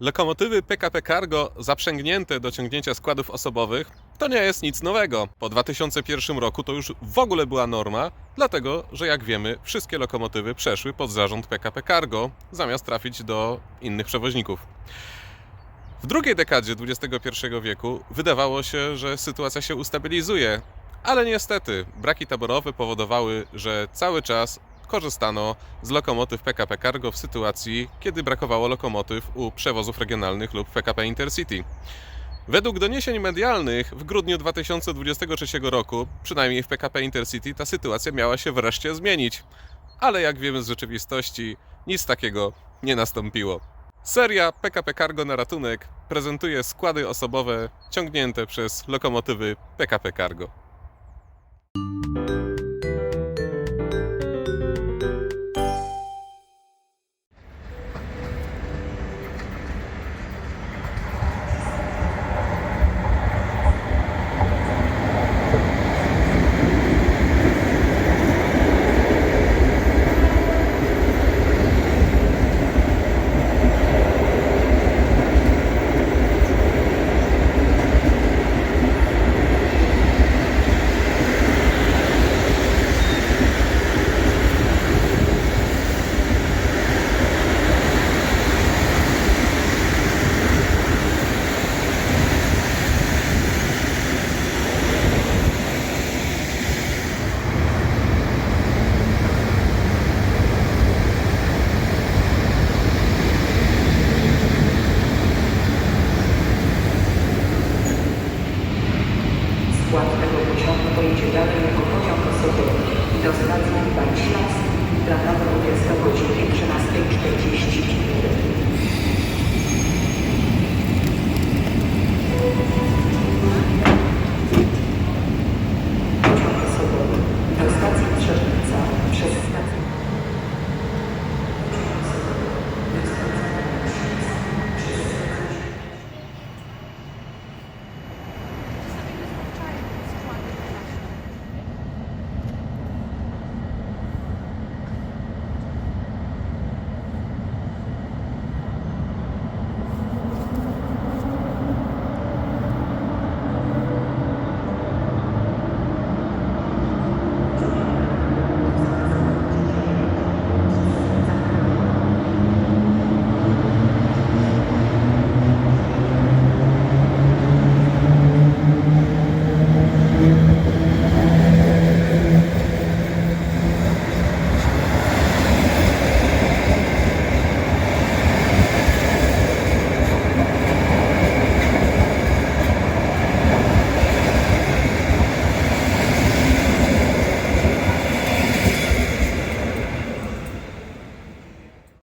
Lokomotywy PKP Cargo zaprzęgnięte do ciągnięcia składów osobowych to nie jest nic nowego. Po 2001 roku to już w ogóle była norma, dlatego że jak wiemy, wszystkie lokomotywy przeszły pod zarząd PKP Cargo zamiast trafić do innych przewoźników. W drugiej dekadzie XXI wieku wydawało się, że sytuacja się ustabilizuje, ale niestety braki taborowe powodowały, że cały czas korzystano z lokomotyw PKP Cargo w sytuacji, kiedy brakowało lokomotyw u przewozów regionalnych lub PKP Intercity. Według doniesień medialnych w grudniu 2023 roku, przynajmniej w PKP Intercity, ta sytuacja miała się wreszcie zmienić. Ale jak wiemy z rzeczywistości, nic takiego nie nastąpiło. Seria PKP Cargo na ratunek prezentuje składy osobowe ciągnięte przez lokomotywy PKP Cargo. skład tego pociągu pojedzie dalej jako pociąg osobowy do stacji Bajśląsk dla nadrobiec do godziny 13.45.